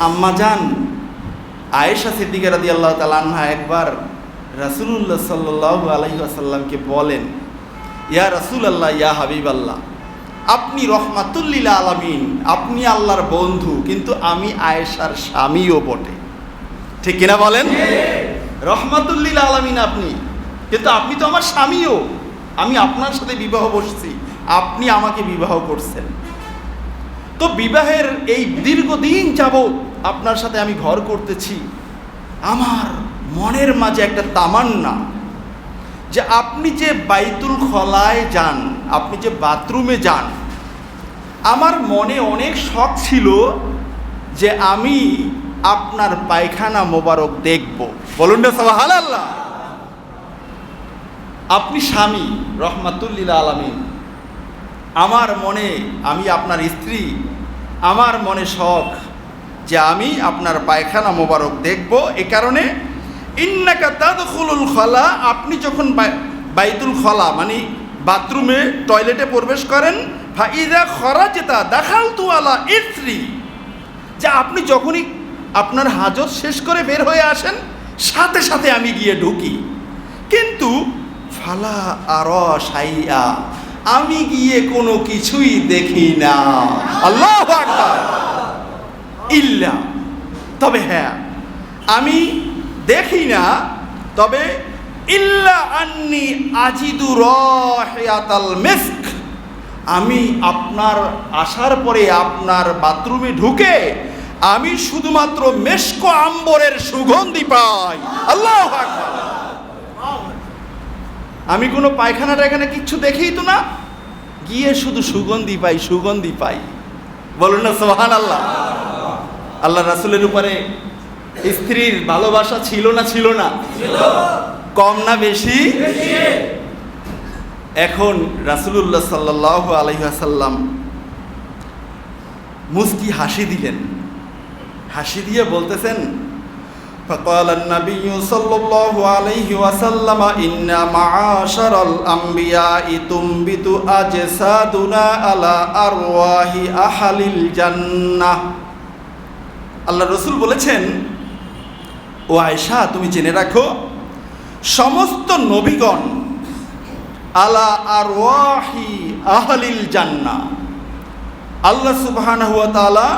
আম্মা যান আয়েশা সিদ্দিকা রাদি আল্লাহ তালান্হা একবার রাসুলুল্লাহ সাল্লাহ আলহিহাসাল্লামকে বলেন ইয়া রাসুল আল্লাহ ইয়া হাবিব আল্লাহ আপনি রহমাতুল্লিল আলামিন আপনি আল্লাহর বন্ধু কিন্তু আমি আয়েশার স্বামীও বটে। ঠিক কিনা বলেন? রহমাতুল্লিল আলামিন আপনি কিন্তু আপনি তো আমার স্বামীও। আমি আপনার সাথে বিবাহ বসছি আপনি আমাকে বিবাহ করছেন। তো বিবাহের এই দীর্ঘদিন যাবৎ আপনার সাথে আমি ঘর করতেছি। আমার মনের মাঝে একটা তামান্না যে আপনি যে বাইতুল খলায় যান, আপনি যে বাথরুমে যান, আমার মনে অনেক শখ ছিল যে আমি আপনার পায়খানা মোবারক দেখব। বলুন না সবাহাল আল্লাহ আপনি স্বামী, রহমাতুল্লিল আলমিন। আমার মনে আমি আপনার স্ত্রী। আমার মনে শখ যে আমি আপনার পায়খানা মোবারক দেখব, এ কারণে ইন্নাকা তাদখুলুল খলা, আপনি যখন বাই- বাইতুল খলা মানে বাথরুমে টয়লেটে প্রবেশ করেন, ফাইদা খরাজেতা দেখাল তু আলা ইস্ত্রি যে আপনি যখনই আপনার হাজত শেষ করে বের হয়ে আসেন, সাথে সাথে আমি গিয়ে ঢুকি। কিন্তু ফালা আর সাইয়া আমি গিয়ে কোনো কিছুই দেখি না। আল্লাহ আকবার। ইল্লা। তবে হ্যাঁ আমি দেখি না, তবে ইল্লা আন্নি আজিদু রহিয়াতাল মিস্ক। আমি আপনার আসার পরে আপনার বাথরুমে ঢুকে আমি শুধুমাত্র মেশকো আম্বরের সুগন্ধি পাই। আল্লাহ আমি কোনো পায়খানা টায়খানা কিচ্ছু দেখেই তো না। গিয়ে শুধু সুগন্ধি পাই সুগন্ধি পাই। বলুন না সোহান আল্লাহ আল্লাহ রাসুলের উপরে স্ত্রীর ভালোবাসা ছিল না ছিল না কম না বেশি এখন রাসুলুল্লাহ সাল্লাহ আলহাসাল্লাম মুস্কি হাসি দিলেন হাসি দিয়ে বলতেছেন فقال النبي صلى الله عليه وسلم إن معاشر الأنبياء تنبت أجسادنا على أرواح أهل الجنة আল্লাহ রসুল বলেছেন, ও আয়সা তুমি জেনে রাখো, সমস্ত নবীগণ আলা আর ওয়াহি আহলিল জান্না আল্লাহ সুবহানাহু ওয়া তাআলা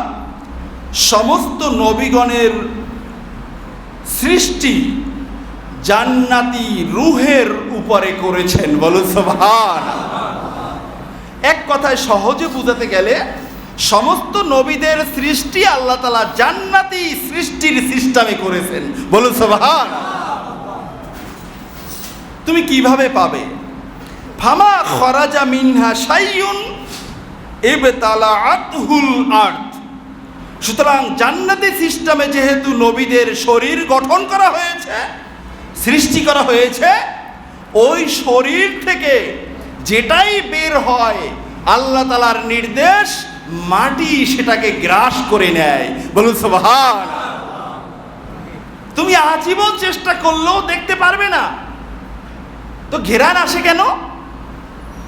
সমস্ত নবীগণের সৃষ্টি জান্নাতি রুহের উপরে করেছেন। বলুন সুবহান। এক কথায় সহজে বুঝাতে গেলে সমস্ত নবীদের সৃষ্টি আল্লাহ তালা জান্নাতি সৃষ্টির সিস্টেমে করেছেন। বলুন সুবহান তুমি কীভাবে পাবে? ফামা খরাজা মিনহা সাইয়ুন এবে তালা আতহুল আর্থ সুতরাং জান্নাতি সিস্টেমে যেহেতু নবীদের শরীর গঠন করা হয়েছে, সৃষ্টি করা হয়েছে, ওই শরীর থেকে যেটাই বের হয়, আল্লাহ তালার নির্দেশ মাটি সেটাকে গ্রাস করে নেয়। বলুন সোভান তুমি আজীবন চেষ্টা করলেও দেখতে পারবে না। তো ঘেরান আসে কেন?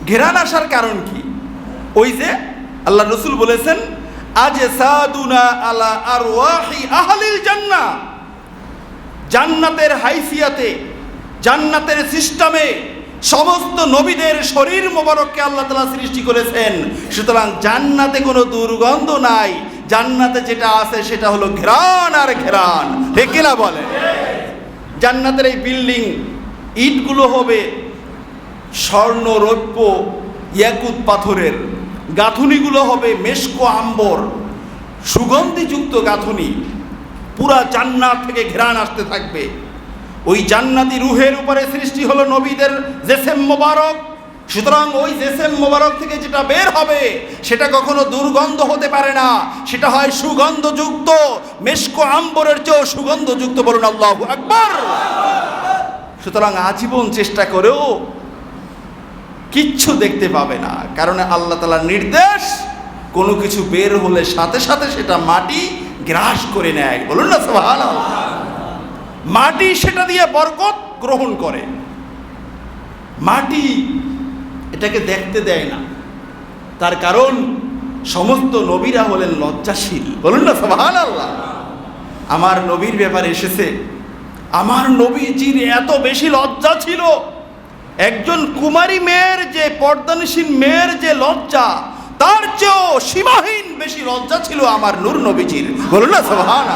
ঘেরান আসার কারণ কি? ওই যে আল্লাহ রসুল বলেছেন আজ সাদুনা আলা আর ওয়াহি আহলিল জান্না। জান্নাতের হাইসিয়াতে, জান্নাতের সিস্টেমে সমস্ত নবীদের শরীর মোবারককে আল্লাহ তালা সৃষ্টি করেছেন। সুতরাং জান্নাতে কোনো দুর্গন্ধ নাই। জান্নাতে যেটা আছে সেটা হলো ঘেরান আর ঘেরান কিনা বলে? জান্নাতের এই বিল্ডিং, ইটগুলো হবে স্বর্ণ, রৌপ্য, ইয়াকুত পাথরের। গাঁথুনিগুলো হবে মেশকো আম্বর। সুগন্ধিযুক্ত গাঁথুনি। পুরা জান্নাত থেকে ঘেরান আসতে থাকবে। ওই জান্নাতি রুহের উপরে সৃষ্টি হলো নবীদের জেসেম মোবারক। সুতরাং ওই জেসেম মোবারক থেকে যেটা বের হবে, সেটা কখনো দুর্গন্ধ হতে পারে না। সেটা হয় সুগন্ধযুক্ত, মেশকো আম্বরের চেয়েও সুগন্ধযুক্ত বলুন আল্লাহ আকবর। সুতরাং আজীবন চেষ্টা করেও কিচ্ছু দেখতে পাবে না, কারণ আল্লাহ তালার নির্দেশ, কোনো কিছু বের হলে সাথে সাথে সেটা মাটি গ্রাস করে নেয়। বলুন না সোহান মাটি সেটা দিয়ে বরকত গ্রহণ করে। মাটি এটাকে দেখতে দেয় না। তার কারণ সমস্ত নবীরা হলেন লজ্জাশীল। বলুন না সোহান আল্লাহ আমার নবীর ব্যাপারে এসেছে, আমার নবীজির এত বেশি লজ্জা ছিল। একজন কুমারী মেয়ের যে পর্দানসীন মেয়ের যে লজ্জা, তার চেয়েও সীমাহীন বেশি লজ্জা ছিল আমার নূর নবীজির। বলুন না সোহান